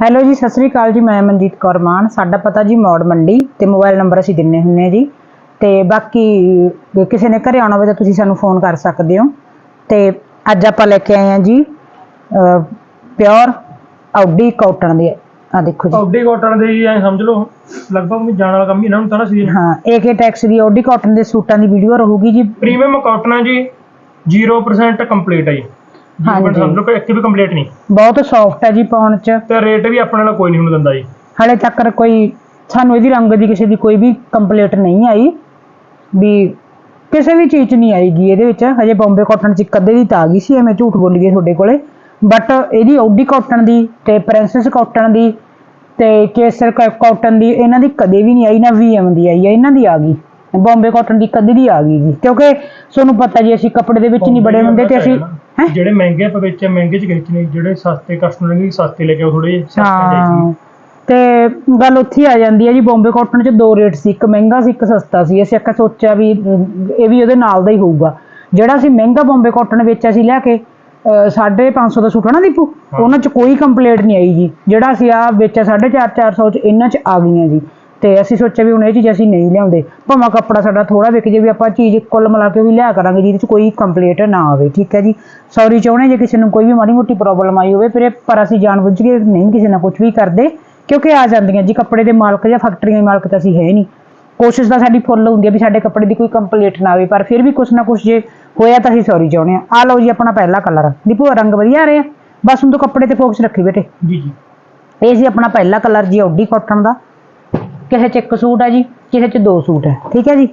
Hello ਜੀ ਸਤਿ ਸ੍ਰੀ ਅਕਾਲ ਜੀ ਮੈਂ ਮਨਜੀਤ ਕੌਰ ਮਾਨ। ਸਾਡਾ ਪਤਾ ਜੀ ਮੌੜ ਮੰਡੀ ਤੇ ਮੋਬਾਈਲ ਨੰਬਰ ਅਸੀਂ ਦਿੰਨੇ ਹੁੰਨੇ ਆ ਜੀ। ਤੇ ਬਾਕੀ ਕਿਸੇ ਨੇ ਘਰੇ ਆਉਣਾ ਹੋਵੇ ਤਾਂ ਤੁਸੀਂ ਸਾਨੂੰ ਫੋਨ ਕਰ ਸਕਦੇ ਹੋ। ਤੇ ਅੱਜ ਆਪਾਂ ਲੈ ਕੇ ਆਏ ਆ ਜੀ ਪਿਓਰ ਆਉਡੀ ਕਾਟਨ ਦੇ। ਆ ਦੇਖੋ ਜੀ। ਆਡੀ ਕਾਟਨ ਦੇ ਐ ਸਮਝ ਲਓ। ਲਗਭਗ ਵੀ ਜਾਣ ਵਾਲਾ ਕੰਮ ਹੀ ਇਹਨਾਂ ਨੂੰ ਤਾਂ ਨਾ ਸੀ। ਹਾਂ ਏਕੇ ਟੈਕਸ ਦੀ ਆਉਡੀ ਕਾਟਨ ਦੇ ਸੂਟਾਂ ਦੀ ਵੀਡੀਓ ਰਹੂਗੀ ਜੀ। ਪ੍ਰੀਮੀਅਮ ਕਾਟਨ ਹੈ ਜੀ 0% ਕੰਪਲੀਟ ਹੈ ਜੀ। ਹਾਂਜੀ। 0% ਸਮਝ ਲਓ ਕਿ ਇੱਕ ਵੀ ਕੰਪਲੀਟ ਨਹੀਂ। ਬਹੁਤ ਸੌਫਟ ਹੈ ਜੀ ਪਾਉਣ ਚ। ਤੇ ਰੇਟ ਵੀ ਆਪਣੇ ਨਾਲ ਕੋਈ ਨਹੀਂ ਹੁਣ ਦਿੰਦਾ ਜੀ। ਹਲੇ ਤੱਕ ਕੋਈ ਸਾਨੂੰ ਇਹਦੀ ਰੰਗ ਦੀ ਕਿਸੇ ਦੀ ਕੋਈ ਵੀ ਕੰਪਲੀਟ ਨਹੀਂ ਆਈ। ਵੀ ਕਿਸੇ ਵੀ ਚੀਜ਼ 'ਚ ਨਹੀਂ ਆਏਗੀ ਇਹਦੇ ਵਿੱਚ। ਹਜੇ ਬੰਬੇ ਕਾਟਨ 'ਚ ਇੱਕ ਅੱਧੇ ਦੀ ਤਾਂ ਆ ਗਈ ਸੀ ਐਵੇਂ ਝੂਠ ਬੋਲੀਏ ਤੁਹਾਡੇ ਕੋਲੇ। ਬਟ ਇਹਦੀ ਆਉਡੀ ਕਾਟਨ ਦੀ ਤੇ ਪ੍ਰਿੰਸੈਸ ਕਾਟਨ ਦੀ ਤੇ ਕੇਸਰ ਕਾਟਨ ਦੀ ਇਹਨਾਂ ਦੀ ਕਦੇ ਵੀ ਨਹੀਂ ਆਈ ਨਾ ਵੀਐਮ ਦੀ ਆਈ ਹੈ ਇਹਨਾਂ ਦੀ ਆ ਗਈ। ਬੰਬੇ ਕਾਟਨ ਦੀ ਕਦੇ ਦੀ ਆ ਗਈ ਜੀ। ਕਿਉਂਕਿ ਤੁਹਾਨੂੰ ਪਤਾ ਜੀ ਅਸੀਂ ਕੱਪੜੇ ਦੇ ਵਿੱਚ ਨਹੀਂ ਬੜੇ ਹੁੰਦੇ ਤੇ ਅਸੀਂ ਹੈਂ? ਜਿਹੜੇ ਮਹਿੰਗੇ ਆਪਾਂ ਵੇਚੇ ਮਹਿੰਗੇ ਚ ਵੇਚਣੇ ਜਿਹੜੇ ਸਸਤੇ ਕਸਟਮਰ ਨੇ ਸਸਤੇ ਲੈ ਕੇ ਆਓ ਥੋੜੇ ਜਿਹੇ ਸਸਤੇ ਹਾਂ। ਤੇ ਗੱਲ ਉੱਥੇ ਹੀ ਆ ਜਾਂਦੀ ਹੈ ਜੀ ਬੰਬੇ ਕਾਟਨ 'ਚ ਦੋ ਰੇਟ ਸੀ ਇੱਕ ਮਹਿੰਗਾ ਸੀ ਇੱਕ ਸਸਤਾ ਸੀ। ਅਸੀਂ ਆਖਿਆ ਸੋਚਿਆ ਵੀ ਅਮ, ਇਹ ਵੀ ਉਹਦੇ ਨਾਲ ਦਾ ਹੀ ਹੋਊਗਾ। ਜਿਹੜਾ ਅਸੀਂ ਮਹਿੰਗਾ ਬੰਬੇ ਕਾਟਨ ਵੇਚਿਆ ਸੀ ਲਿਆ ਕੇ ਅਹ, ਸਾਢੇ 500 ਦਾ ਸੂਟ ਹੈ ਨਾ ਦੀਪੂ? ਹਾਂ। ਉਹਨਾਂ 'ਚ ਕੋਈ ਕੰਪਲੇਂਟ ਨਹੀਂ ਆਈ ਜੀ। ਜਿਹੜਾ ਅਸੀਂ ਆ ਵੇਚਿਆ 450 400 'ਚ ਇਹਨਾਂ 'ਚ ਆ ਗਈਆਂ ਜੀ। ਤੇ ਅਸੀਂ ਸੋਚਿਆ ਵੀ ਹੁਣ ਇਹ ਚੀਜ਼ ਅਸੀਂ ਨਹੀਂ ਲਿਆਉਂਦੇ। ਭਾਵੇਂ ਕੱਪੜਾ ਸਾਡਾ ਥੋੜਾ ਵਿਕ ਜੇ ਵੀ ਆਪਾਂ ਚੀਜ਼ ਕੁੱਲ ਮਿਲਾ ਕੇ ਵੀ ਲਿਆ ਕਰਾਂਗੇ ਜਿਹਦੇ 'ਚ ਕੋਈ ਕੰਪਲੇਂਟ ਨਾ ਆਵੇ ਠੀਕ ਹੈ ਜੀ? ਸੌਰੀ ਚਾਹੁੰਦੇ ਜੇ ਕਿਸੇ ਨੂੰ ਕੋਈ ਵੀ ਮਾੜੀ ਮੋਟੀ ਪ੍ਰੋਬਲਮ ਆਈ ਹੋਵੇ ਫਿਰ ਪਰ ਅਸੀਂ ਜਾਣਬੁੱਝ ਕੇ ਨਹੀਂ ਕਿਸੇ ਨਾਲ ਕੁਝ ਵੀ ਕਰਦੇ ਕਿਉਂਕਿ ਆ ਜਾਂਦੀਆਂ ਜੀ ਕੱਪੜੇ ਦੇ ਮਾਲਕ ਜਾਂ ਫੈਕਟਰੀਆਂ ਦੇ ਮਾਲਕ ਤਾਂ ਅਸੀਂ ਹੈ ਨਹੀਂ। ਕੋਸ਼ਿਸ਼ ਤਾਂ ਸਾਡੀ ਫੁੱਲ ਹੁੰਦੀ ਹੈ ਵੀ ਸਾਡੇ ਕੱਪੜੇ ਦੀ ਕੋਈ ਕੰਪਲੀਟ ਨਾ ਆਵੇ ਪਰ ਫਿਰ ਵੀ ਕੁਛ ਨਾ ਕੁਛ ਜੇ ਹੋਇਆ ਤਾਂ ਅਸੀਂ ਸੌਰੀ ਚਾਹੁੰਦੇ ਆ ਆ ਲਓ ਜੀ ਆਪਣਾ ਪਹਿਲਾ ਕਲਰ ਦੀਪੂ ਰੰਗ ਵਧੀਆ ਆ ਰਿਹਾ। ਬਸ ਹੁਣ ਤੋਂ ਕੱਪੜੇ ਤੇ ਫੋਕਸ ਰੱਖੀ ਬੇਟੇ ਜੀ ਜੀ। ਇਹ ਸੀ ਆਪਣਾ ਪਹਿਲਾ ਕਲਰ ਜੀ ਆਡੀ ਕਾਟਨ ਦਾ। ਕਿਸੇ ਚ ਇੱਕ ਸੂਟ ਹੈ ਜੀ ਕਿਸੇ ਚ ਦੋ ਸੂਟ ਹੈ ਠੀਕ ਹੈ ਜੀ?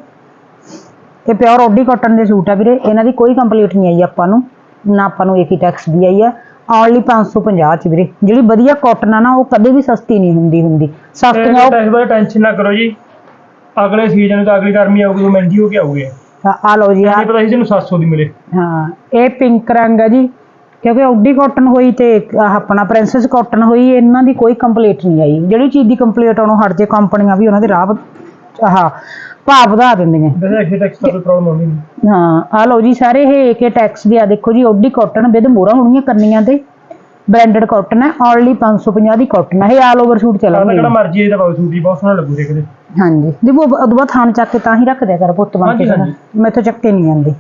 ਇਹ ਪਿਓਰ ਆਡੀ ਕਾਟਨ ਦੇ ਸੂਟ ਹੈ ਵੀਰੇ ਇਹਨਾਂ ਦੀ ਕੋਈ ਕੰਪਲੀਟ ਨਹੀਂ ਆਈ ਆਪਾਂ ਨੂੰ ਨਾ ਆਪਾਂ ਨੂੰ ਏਕੀ ਟੈਕਸ ਦੀ ਆਈ ਆ। ਓਨਲੀ 550 ਚ ਵੀਰੇ ਜਿਹੜੀ ਵਧੀਆ ਕਾਟਨ ਆ ਨਾ ਉਹ ਕਦੇ ਵੀ ਸਸਤੀ ਨਹੀਂ ਹੁੰਦੀ ਹੁੰਦੀ। ਸਸਤੀਆਂ ਉਹ ਟੈਕਸ ਬਾਰੇ ਟੈਨਸ਼ਨ ਨਾ ਕਰੋ ਜੀ। ਅਗਲੇ ਸੀਜ਼ਨ ਤੋਂ ਅਗਲੀ ਗਰਮੀ ਆਊਗੀ ਉਹ ਮਹਿੰਗੀ ਹੋ ਕੇ ਆਊਗੀ। ਆ ਲਓ ਜੀ ਆ ਨਹੀਂ ਪਤਾ ਸੀ ਜਿਹਨੂੰ 700 ਦੀ ਮਿਲੇ। ਹਾਂ ਇਹ ਪਿੰਕ ਰੰਗ ਹੈ ਜੀ। ਕਿਉਂਕਿ ਆਡੀ ਕਾਟਨ ਹੋਈ ਤੇ ਆਹ ਆਪਣਾ ਪ੍ਰਿੰਸੈਸ ਕਾਟਨ ਹੋਈ ਇਹਨਾਂ ਦੀ ਕੋਈ ਕੰਪਲੀਟ ਨਹੀਂ ਆਈ। ਜਿਹੜੀ ਚੀਜ਼ ਦੀ ਕੰਪਲੀਟ ਆਉਣੋਂ ਹਟ ਜੇ ਕੰਪਨੀਆਂ ਵੀ ਉਹਨਾਂ ਦੇ ਰਾਹ ਆਹ ਭਾਅ ਵਧਾ ਦਿੰਦੀਆਂ ਵੈਸੇ ਐਕਸਟਰਾ ਟੈਕਸ ਦਾ ਕੋਈ ਪ੍ਰੋਬਲਮ ਆਉਂਦੀ ਨਹੀਂ। ਹਾਂ ਆ ਲਓ ਜੀ ਸਾਰੇ ਇਹ ਏਕੇ ਟੈਕਸ ਦੇ ਆ। ਦੇਖੋ ਜੀ ਆਡੀ ਕਾਟਨ ਵਿਦ ਮੋਹਰਾਂ ਹੋਣਗੀਆਂ ਕਰਨੀਆਂ ਤੇ। ਬ੍ਰਾਂਡਡ ਕਾਟਨ ਹੈ ਓਨਲੀ 550 ਦੀ ਕਾਟਨ ਹੈ ਇਹ ਆਲ ਓਵਰ ਸੂਟ ਚੱਲਣਗੇ। ਕਿਹੜਾ ਮਰਜ਼ੀ ਇਹਦਾ ਪਾਉ ਸੂਟ ਹੀ ਬਹੁਤ ਸੋਹਣਾ ਲੱਗੂ ਦੇਖਦੇ। ਹਾਂਜੀ। ਦੇਖੋ ਉਦੋਂ ਬਾਅਦ ਥਾਣ ਚੱਕ ਕੇ ਤਾਂ ਹੀ ਰੱਖ ਦਿਆ ਕਰ ਪੁੱਤ ਬਣ ਕੇ। ਮੈਥੋਂ ਚੱਕੇ ਨਹੀਂ ਆਉਂਦੀ।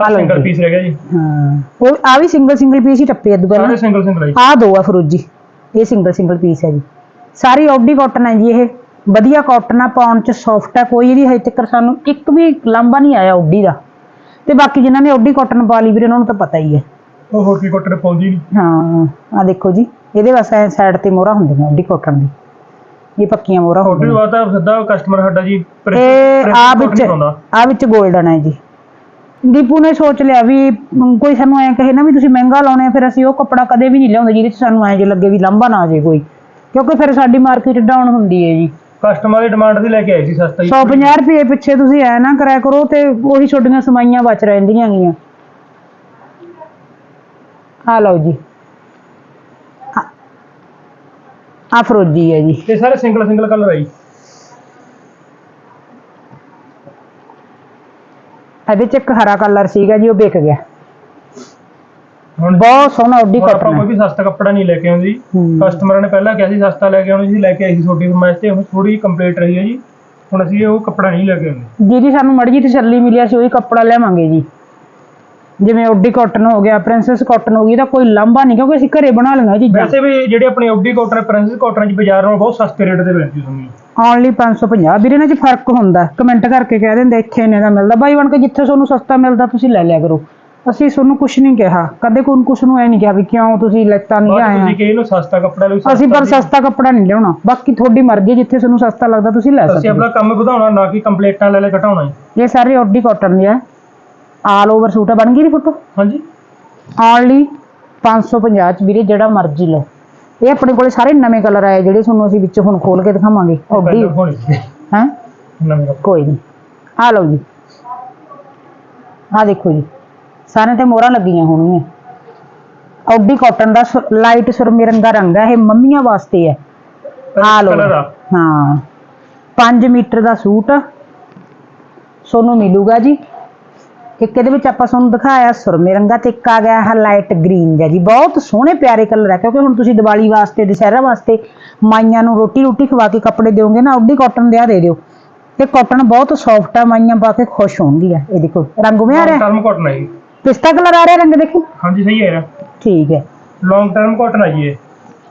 ਆ ਲਓ ਸਿੰਗਲ ਜੀ। ਪੀਸ ਰਹਿ ਗਿਆ ਜੀ। ਹਾਂ। ਉਹ ਆ ਵੀ ਸਿੰਗਲ ਸਿੰਗਲ ਪੀਸ ਹੀ ਟੱਪੇ ਅੱਦੂ ਪਹਿਲਾਂ ਸਾਰੇ ਸਿੰਗਲ ਸਿੰਗਲ ਜੀ। ਆ ਦੋ ਆ ਫਰੂਜੀ। ਇਹ ਸਿੰਗਲ ਸਿੰਗਲ ਪੀਸ ਹੈ ਜੀ। ਸਾਰੀ ਆਡੀ ਕਾਟਨ ਹੈ ਜੀ ਇਹ। ਵਧੀਆ ਕਾਟਨ ਆ ਪਾਉਣ ਚ ਸੌਫਟ ਹੈ ਕੋਈ ਇਹਦੀ ਹਜੇ ਤੱਕ ਸਾਨੂੰ ਇੱਕ ਵੀ ਲਾਂਬਾ ਨਹੀਂ ਆਇਆ ਆਡੀ ਦਾ ਤੇ ਬਾਕੀ ਜਿਨ੍ਹਾਂ ਨੇ ਆਡੀ ਕਾਟਨ ਪਾ ਲਈ ਵੀਰੇ ਉਹਨਾਂ ਨੂੰ ਤਾਂ ਪਤਾ ਹੀ ਹੈ ਉਹ ਹੋਰ ਕੀ ਕੋਟਰ ਪਾਉਂਦੀ ਨਹੀਂ ਹਾਂ ਆ ਦੇਖੋ ਜੀ। ਇਹਦੇ ਬਸ ਐ ਸਾਈਡ ਤੇ ਮੋਹਰਾਂ ਹੁੰਦੀਆਂ ਆਡੀ ਕਾਟਨ ਦੀ। ਇਹ ਪੱਕੀਆਂ ਮੋਹਰਾਂ ਹੁੰਦੀਆਂ। ਬਾਤ ਆ ਸਿੱਧਾ ਕਸਟਮਰ ਸਾਡਾ ਜੀ ਪ੍ਰਿੰਸ ਆ ਵਿੱਚ। ਆ ਵਿੱਚ 골ਡਨ ਹੈ ਜੀ। ਦੀਪੂ ਨੇ ਸੋਚ ਲਿਆ ਵੀ ਕੋਈ ਸਾਨੂੰ ਐ ਕਹੇ ਨਾ ਵੀ ਤੁਸੀਂ ਮਹਿੰਗਾ ਲਾਉਣੇ ਆ, ਫਿਰ ਅਸੀਂ ਉਹ ਕੱਪੜਾ ਕਦੇ ਵੀ ਨਹੀਂ ਲਿਆਉਂਦੇ ਜਿਹਦੇ ਚ ਸਾਨੂੰ ਐ ਜੇ ਲੱਗੇ ਵੀ ਲੰਬਾ ਨਾ ਆ ਜੇ ਕੋਈ। ਕਿਉਂਕਿ ਫਿਰ ਸਾਡੀ ਮਾਰਕੀਟ ਡਾਊਨ ਹੁੰਦੀ ਹੈ ਜੀ। ਕਸਟਮਰ ਦੀ ਡਿਮਾਂਡ ਤੇ ਲੈ ਕੇ ਆਏ ਸੀ ਸਸਤਾ ਜੀ। 150 ਰੁਪਏ ਪਿੱਛੇ ਤੁਸੀਂ ਐ ਨਾ ਕਰਿਆ ਕਰੋ ਤੇ ਉਹੀ ਛੋਟੀਆਂ ਸਮਾਈਆਂ ਬਚ ਰਹਿੰਦੀਆਂ ਗੀਆਂ ਆ ਲਓ ਜੀ। ਆ- ਆ ਫਰੋਜੀ ਹੈ ਜੀ। ਇਹ ਸਾਰੇ ਸਿੰਗਲ ਸਿੰਗਲ ਕਲਰ ਹੈ ਇਹਦੇ ਚ ਇੱਕ ਹਰਾ ਕਲਰ ਸੀਗਾ ਜੀ ਉਹ ਵਿਕ ਗਿਆ। ਹੁਣ ਬਹੁਤ ਸੋਹਣਾ ਉੱਡੀ ਹੁਣ ਆਪਾਂ ਕਾਟਨ ਕੋਈ ਵੀ ਸਸਤਾ ਕੱਪੜਾ ਨਹੀਂ ਲੈ ਕੇ ਆਉਂਦੀ। ਹੂੰ। ਕਸਟਮਰਾਂ ਨੇ ਪਹਿਲਾਂ ਕਿਹਾ ਸੀ ਸਸਤਾ ਲੈ ਕੇ ਆਉਣਾ ਜੀ ਲੈ ਕੇ ਆਈ ਸੀ ਫਰਮਾਇਸ਼ ਤੇ ਹੁਣ ਥੋੜੀ ਕੰਪਲੀਟ ਰਹੀ ਹੈ ਜੀ। ਹੁਣ ਅਸੀਂ ਉਹ ਕੱਪੜਾ ਨਹੀਂ ਲੈ ਕੇ ਆਉਂਦੇ। ਜਿਹਦੀ ਸਾਨੂੰ ਮੜੀ ਜੀ ਤਸੱਲੀ ਮਿਲੀ ਅਸੀਂ ਉਹੀ ਕੱਪੜਾ ਲਿਆਵਾਂਗੇ ਜੀ। ਜਿਵੇਂ ਓਡੀ ਕਾਟਨ ਹੋ ਗਿਆ ਪ੍ਰਿੰਸੈਸ ਕਾਟਨ ਹੋ ਗਈ ਇਹਦਾ ਕੋਈ ਲਾਂਭਾ ਨਹੀਂ ਕਿਉਂਕਿ ਅਸੀਂ ਘਰੇ ਬਣਾ ਲਈਆਂ ਇਹ ਚੀਜ਼ਾਂ। ਵੈਸੇ ਵੀ ਜਿਹੜੇ ਆਪਣੇ ਆਡੀ ਕਾਟਨ ਪ੍ਰਿੰਸਸ ਕਾਟਨ ਚ ਬਾਜ਼ਾਰ ਨਾਲੋਂ ਬਹੁਤ ਸਸਤੇ ਰੇਟ ਤੇ ਮਿਲਦੀ ਤੁਹਾਨੂੰ। ਓਨਲੀ 550 ਵੀਰੇ ਇਹਨਾਂ 'ਚ ਫ਼ਰਕ ਹੁੰਦਾ। ਕਮੈਂਟ ਕਰਕੇ ਕਹਿ ਦਿੰਦੇ ਇੱਥੇ ਇੰਨੇ ਦਾ ਮਿਲਦਾ। ਬਾਈ ਬਣ ਕੇ ਜਿੱਥੇ ਤੁਹਾਨੂੰ ਸਸਤਾ ਮਿਲਦਾ ਤੁਸੀਂ ਲੈ ਲਿਆ ਕਰੋ। ਅਸੀਂ ਤੁਹਾਨੂੰ ਕੁਝ ਨਹੀਂ ਕਿਹਾ। ਕਦੇ ਕੋਈ ਕੁਝ ਨੂੰ ਐ ਨਹੀਂ ਕਿਹਾ ਵੀ ਕਿਉਂ ਤੁਸੀਂ ਲੈਤਾ ਨਹੀਂ ਆਏ ਤੁਸੀਂ ਕਹੇ ਇਹਨੂੰ ਸਸਤਾ ਕੱਪੜਾ ਲਓ ਅਸੀਂ ਪਰ ਸਸਤਾ ਕੱਪੜਾ ਨਹੀਂ ਲਿਆਉਣਾ। ਬਾਕੀ ਤੁਹਾਡੀ ਮਰਜ਼ੀ ਹੈ, ਜਿੱਥੇ ਤੁਹਾਨੂੰ ਸਸਤਾ ਲੱਗਦਾ ਤੁਸੀਂ ਲੈ ਅਸੀਂ ਸਕਦੇ ਆਪਣਾ ਕੰਮ ਵਧਾਉਣਾ ਨਾ ਕਿ ਕੰਪਲੀਟਾਂ ਲੈ ਲੈ ਘਟਾਉਣਾ ਹੋ। ਇਹ ਸਾਰੇ ਓਡੀ ਕਾਟਨ ਦੇ ਆ ਆਲ ਓਵਰ ਸੂਟ ਆ ਬਣ ਗਈ ਦੀ ਫੋਟੋ ਹਾਂਜੀ। ਓਨਲੀ 550 ਚ ਵੀਰੇ ਜਿਹੜਾ ਮਰਜ਼ੀ ਲਓ। ਇਹ ਆਪਣੇ ਕੋਲੇ ਸਾਰੇ ਨਵੇਂ ਕਲਰ ਆਏ ਜਿਹੜੇ ਤੁਹਾਨੂੰ ਅਸੀਂ ਵਿੱਚ ਹੁਣ ਖੋਲ ਕੇ ਦਿਖਾਵਾਂਗੇ। ਓਡੀ ਹੈ। ਨਵੇਂ। ਕੋਈ ਨਹੀਂ ਆ ਲਓ ਜੀ। ਆ ਦੇਖੋ ਜੀ। ਸਾਰੇ ਤੇ ਮੋਹਰਾਂ ਲੱਗੀਆਂ ਹੋਣਗੀਆਂ। ਓਡੀ ਕਾਟਨ ਦਾ ਲਾਈਟ ਸੁਰਮੀ ਰੰਗਾ ਰੰਗ ਹੈ ਇਹ ਮੰਮੀਆਂ ਵਾਸਤੇ ਹੈ ਆ ਲਓ ਹਾਂ। 5 ਮੀਟਰ ਦਾ ਸੂਟ ਤੁਹਾਨੂੰ ਮਿਲੂਗਾ ਜੀ। ਇੱਕ ਇਹਦੇ ਵਿੱਚ ਆਪਾਂ ਤੁਹਾਨੂੰ ਦਿਖਾਇਆ ਸੁਰਮੇ ਰੰਗਾ ਤੇ ਇੱਕ ਆ ਗਿਆ ਹੈ ਲਾਈਟ ਗ੍ਰੀਨ ਜਿਹਾ ਜੀ। ਬਹੁਤ ਸੋਹਣੇ ਪਿਆਰੇ ਕਲਰ ਹੈ ਕਿਉਂਕਿ ਹੁਣ ਤੁਸੀਂ ਦੀਵਾਲੀ ਵਾਸਤੇ ਦੁਸਹਿਰਾ ਵਾਸਤੇ ਮਾਈਆਂ ਨੂੰ ਰੋਟੀ ਰੋਟੀ ਖਵਾ ਕੇ ਕੱਪੜੇ ਦਿਓਗੇ ਨਾ ਆਡੀ ਕਾਟਨ ਦੇ ਆ ਦੇ ਦਿਓ। ਤੇ ਕਾਟਨ ਬਹੁਤ ਸੌਫਟ ਆ ਮਾਈਆਂ ਪਾ ਕੇ ਖੁਸ਼ ਹੋਣਗੀਆਂ ਇਹ ਦੇਖੋ ਰੰਗ ਉਵੇਂ ਆ ਰਿਹਾ? ਟਰਮ ਕਾਟਨ ਹੈ ਜੀ। ਪਿਸਤਾ ਕਲਰ ਆ ਰਿਹਾ ਰੰਗ ਦੇਖੋ? ਹਾਂਜੀ ਸਹੀ ਹੈ ਠੀਕ ਹੈ। ਲੌਂਗ ਟਰਮ ਕਾਟਨ ਹੈ ਜੀ ਇਹ।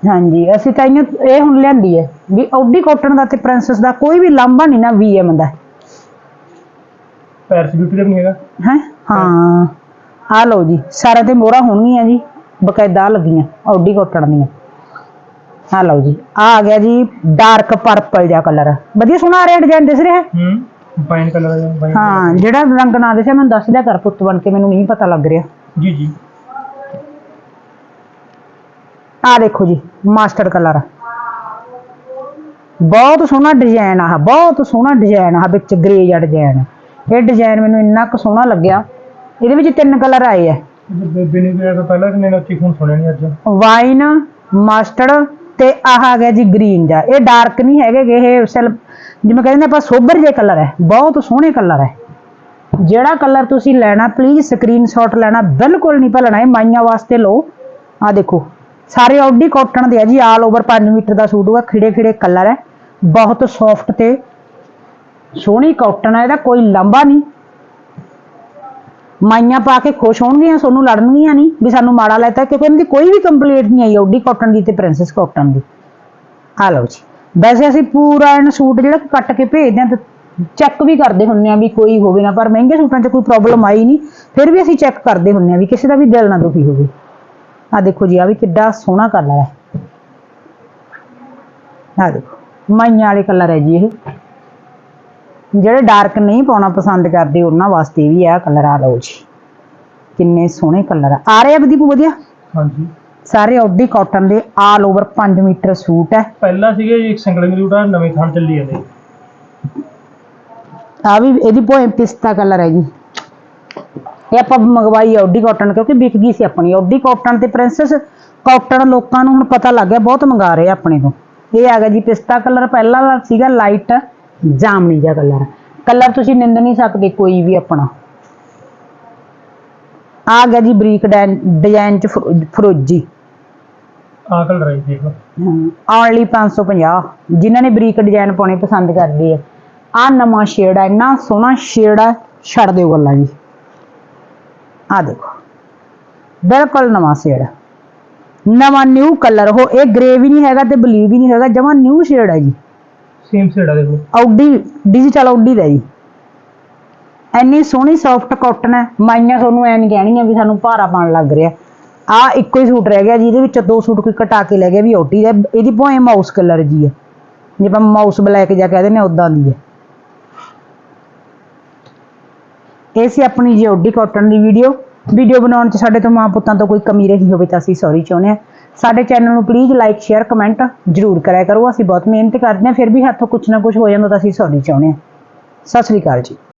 ਹਾਂਜੀ ਅਸੀਂ ਤਾਂ ਇਹ ਹੁਣ ਲਿਆਂਦੀ ਹੈ। ਵੀ ਆਡੀ ਕਾਟਨ ਦਾ ਤੇ ਪ੍ਰਿੰਸੈਸ ਦਾ ਕੋਈ ਵੀ ਲਾਂਭਾ ਨਹੀਂ ਨਾ ਵੀਐਮ ਦਾ। ਪੈਰਸ ਬਿਊਟੀ ਦਾ ਵੀ ਨਹੀਂ ਹੈਗਾ। ਹੈ? ਹਾਂ। ਆ ਲਓ ਜੀ ਸਾਰਾ ਤੇ ਮੋਹਰਾਂ ਹੋਣਗੀਆਂ ਜੀ ਬਕਾਇਦਾ ਆਹ ਲੱਗੀਆਂ ਆਡੀ ਕਾਟਨ ਦੀਆਂ। ਆ ਲਓ ਜੀ ਆ ਆ ਗਿਆ ਜੀ ਡਾਰਕ ਪਰਪਲ ਜਿਹਾ ਕਲਰ ਵਧੀਆ ਸੋਹਣਾ ਆ ਰਿਹਾ ਡਿਜ਼ਾਈਨ ਦਿਸ ਰਿਹਾ? ਹੈ? ਹੂੰ ਵਾਈਨ ਕਲਰ ਹੈ ਵਾਈਨ ਹਾਂ ਜਿਹੜਾ ਰੰਗ ਨਾ ਦਿਸਿਆ ਮੈਨੂੰ ਦੱਸ ਦਿਆ ਕਰ ਪੁੱਤ ਬਣ ਕੇ ਮੈਨੂੰ ਨਹੀਂ ਪਤਾ ਲੱਗ ਰਿਹਾ। ਜੀ ਜੀ। ਆ ਦੇਖੋ ਜੀ ਮਾਸਟਰ ਕਲਰ ਬਹੁਤ ਸੋਹਣਾ ਡਿਜ਼ਾਈਨ ਆ ਬਹੁਤ ਸੋਹਣਾ ਡਿਜ਼ਾਈਨ ਆ ਵਿੱਚ ਗ੍ਰੇ ਜਿਹਾ ਡਿਜ਼ਾਈਨ ਇਹ ਡਿਜ਼ਾਈਨ ਮੈਨੂੰ ਇੰਨਾ ਕੁ ਸੋਹਣਾ ਲੱਗਿਆ। ਇਹਦੇ ਵਿੱਚ ਤਿੰਨ ਕਲਰ ਆਏ ਆ। ਬੇਬੀ ਨੇ ਕਿਹਾ ਤਾਂ ਪਹਿਲਾਂ ਕਿ ਮੈंने ਉੱਚੀ ਖੂਨ ਸੁਣਿਆ ਨਹੀਂ ਅੱਜ। ਵਾਈਨ ਮਸਟਰਡ ਤੇ ਆਹ ਆ ਗਿਆ ਜੀ ਗ੍ਰੀਨ ਜਾ ਇਹ ਡਾਰਕ ਨਹੀਂ ਹੈਗੇ ਇਹ ਸਿਲ ਜਿਵੇਂ ਕਹਿੰਦੇ ਆਪਾਂ ਸੋਬਰ ਜਿਹੇ ਕਲਰ ਹੈ ਬਹੁਤ ਸੋਹਣੇ ਕਲਰ ਹੈ ਜਿਹੜਾ ਕਲਰ ਤੁਸੀਂ ਲੈਣਾ ਪਲੀਜ਼ ਸਕਰੀਨਸ਼ਾਟ ਲੈਣਾ ਬਿਲਕੁਲ ਨਹੀਂ ਭੁੱਲਣਾ। ਇਹ ਮਾਈਆਂ ਵਾਸਤੇ ਲਓ। ਆ ਦੇਖੋ ਸਾਰੇ ਆਡੀ ਕਾਟਨ ਦੇ ਆ ਜੀ ਆਲ ਓਵਰ 5 ਮੀਟਰ ਦਾ ਸੂਟ ਹੋਗਾ ਖਿੜੇ ਖਿੜੇ ਕਲਰ ਹੈ ਬਹੁਤ ਸੌਫਟ ਤੇ ਸੋਹਣੀ ਕਾਟਨ ਆ, ਇਹਦਾ ਕੋਈ ਲੰਬਾ ਨਹੀਂ। ਮਾਈਆਂ ਪਾ ਕੇ ਖੁਸ਼ ਹੋਣਗੀਆਂ, ਸੋਨੂੰ ਲੜਨਗੀਆਂ ਨਹੀਂ, ਵੀ ਸਾਨੂੰ ਮਾੜਾ ਲੈਤਾ ਕਿਉਂਕਿ ਇਹਨਾਂ ਦੀ ਕੋਈ ਵੀ ਕੰਪਲੀਟ ਨਹੀਂ ਆਈ, ਓਡੀ ਕਾਟਨ ਦੀ ਤੇ ਪ੍ਰਿੰਸੈਸ ਕਾਟਨ ਦੀ। ਆ ਲਓ ਜੀ। ਵੈਸੇ ਅਸੀਂ ਪੂਰਾ ਇਹਨ ਸੂਟ ਜਿਹੜਾ ਕੱਟ ਕੇ ਭੇਜਦੇ ਹਾਂ ਤੇ ਚੈੱਕ ਵੀ ਕਰਦੇ ਹੁੰਨੇ ਆ ਵੀ ਕੋਈ ਹੋਵੇ ਨਾ, ਪਰ ਮਹਿੰਗੇ ਸੂਟਾਂ 'ਚ ਕੋਈ ਪ੍ਰੋਬਲਮ ਆਈ ਨਹੀਂ, ਫਿਰ ਵੀ ਅਸੀਂ ਚੈੱਕ ਕਰਦੇ ਹੁੰਨੇ ਆ ਵੀ ਕਿਸੇ ਦਾ ਵੀ ਦਿਲ ਨਾ ਦੁਖੀ ਹੋਵੇ। ਆ ਦੇਖੋ ਜੀ, ਆ ਵੀ ਕਿੱਡਾ ਸੋਹਣਾ ਕਲਰ ਹੈ। ਆ ਦੇਖੋ, ਮਾਈਆਂ ਵਾਲੇ ਕਲਰ ਹੈ ਜੀ ਇਹ। ਜਿਹੜੇ ਡਾਰਕ ਨਹੀਂ ਪਾਉਣਾ ਪਸੰਦ ਕਰਦੇ ਉਹਨਾਂ ਵਾਸਤੇ ਵੀ ਇਹ ਕਲਰ ਆ ਲਓ ਜੀ। ਕਿੰਨੇ ਸੋਹਣੇ ਕਲਰ ਆ। ਆ ਰਹੇ ਆ ਬਦੀਪੂ ਵਧੀਆ? ਹਾਂਜੀ। ਸਾਰੇ ਆਡੀ ਕਾਟਨ ਦੇ ਆਲ ਓਵਰ 5 ਮੀਟਰ ਸੂਟ ਹੈ। ਪਹਿਲਾਂ ਸੀਗੇ ਜੀ ਇੱਕ ਸਿੰਗਲ ਮੀਟਰ ਦਾ ਨਵੇਂ ਥਾਂ ਚੱਲੀ ਜਾਂਦੇ। ਆ ਵੀ ਇਹਦੀ ਭੋਏ ਪਿਸਤਾ ਕਲਰ ਹੈ ਜੀ। ਇਹ ਆਪਾਂ ਮੰਗਵਾਈ ਆਡੀ ਕਾਟਨ ਕਿਉਂਕਿ ਵਿਕ ਗਈ ਸੀ ਆਪਣੀ। ਆਡੀ ਕਾਟਨ ਤੇ ਪ੍ਰਿੰਸੈਸ ਕਾਟਨ ਲੋਕਾਂ ਨੂੰ ਹੁਣ ਪਤਾ ਲੱਗ ਗਿਆ ਬਹੁਤ ਮੰਗਾ ਰਹੇ ਆ ਆਪਣੇ ਤੋਂ। ਇਹ ਆ ਗਿਆ ਜੀ ਪਿਸਤਾ ਕਲਰ ਪਹਿਲਾਂ ਸੀਗਾ ਲਾਈਟ ਜਾਮਨੀ ਜਿਹਾ ਕਲਰ। ਕਲਰ ਤੁਸੀਂ ਨਿੰਦ ਨਹੀਂ ਸਕਦੇ ਕੋਈ ਵੀ ਆਪਣਾ। ਆ ਗਿਆ ਜੀ ਬਰੀਕ ਡਿਜ਼ਾਈਨ ਚ ਫਰੋ- ਫਰੋਜੀ। ਆਹ ਕਲਰ ਹੈ ਦੇਖ ਲਓ। ਓਨਲੀ 550 ਜਿਨ੍ਹਾਂ ਨੇ ਬਰੀਕ ਡਿਜ਼ਾਈਨ ਪਾਉਣੇ ਪਸੰਦ ਕਰਦੇ ਆ। ਆ ਨਵਾਂ ਸ਼ੇਡ ਆ ਇੰਨਾ ਸੋਹਣਾ ਸ਼ੇਡ ਆ ਛੱਡ ਦਿਓ ਗੱਲਾਂ ਜੀ। ਆ ਦੇਖੋ। ਬਿਲਕੁਲ ਨਵਾਂ ਸ਼ੇਡ ਨਵਾਂ ਨਿਊ ਕਲਰ ਹੋ ਇਹ ਗ੍ਰੇ ਵੀ ਨਹੀਂ ਹੈਗਾ ਤੇ ਬਲੂ ਵੀ ਨਹੀਂ ਹੈਗਾ ਜਮਾ ਨਿਊ ਸ਼ੇਡ ਹੈ ਜੀ। ਸੇਮ ਸ਼ੇਡ ਆ ਦੇਖੋ। ਆਉਡੀ ਡਿਜੀਟਲ ਆਉਡੀ ਦਾ ਜੀ। ਇੰਨੀ ਸੋਹਣੀ ਸੌਫਟ ਕਾਟਨ ਹੈ। ਮਾਈਆਂ ਤੁਹਾਨੂੰ ਐ ਨਹੀਂ ਕਹਿਣੀਆਂ ਵੀ ਸਾਨੂੰ ਭਾਰਾ ਪਾਣ ਲੱਗ ਰਿਹਾ। ਆ ਇੱਕੋ ਹੀ ਸੂਟ ਰਹਿ ਗਿਆ ਜਿਹਦੇ ਵਿੱਚ ਦੋ ਸੂਟ ਕੋਈ ਕਟਾ ਕੇ ਲੈ ਗਿਆ ਵੀ ਆਉਡੀ ਦਾ। ਇਹਦੀ ਭੋਏ ਮਾਊਸ ਕਲਰ ਜੀ ਹੈ ਜੇ ਆਪਾਂ ਮਾਊਸ ਬਲੈਕ ਜਾਂ ਕਹਿੰਦੇ ਨੇ ਉਦਾਂ ਦੀ ਹੈ ਇਹ ਸੀ ਆਪਣੀ ਜੀ ਆਉਡੀ ਕਾਟਨ ਦੀ ਵੀਡੀਓ ਵੀਡੀਓ ਬਣਾਉਣ 'ਚ ਸਾਡੇ ਤੋਂ ਮਾਂ ਪੁੱਤਾਂ ਤੋਂ ਕੋਈ ਕਮੀ ਰਹੀ ਹੋਵੇ ਤਾਂ ਅਸੀਂ ਸੌਰੀ ਚਾਹੁੰਦੇ ਹਾਂ। ਸਾਡੇ ਚੈਨਲ ਨੂੰ ਪਲੀਜ਼ ਲਾਈਕ ਸ਼ੇਅਰ ਕਮੈਂਟ ਜ਼ਰੂਰ ਕਰਿਆ ਕਰੋ। ਅਸੀਂ ਬਹੁਤ ਮਿਹਨਤ ਕਰਦੇ ਹਾਂ, ਫਿਰ ਵੀ ਹੱਥੋਂ ਕੁਝ ਨਾ ਕੁਝ ਹੋ ਜਾਂਦਾ ਤਾਂ ਅਸੀਂ ਸੌਰੀ ਚਾਹੁੰਦੇ ਹਾਂ। ਸਤਿ ਸ੍ਰੀ ਅਕਾਲ ਜੀ।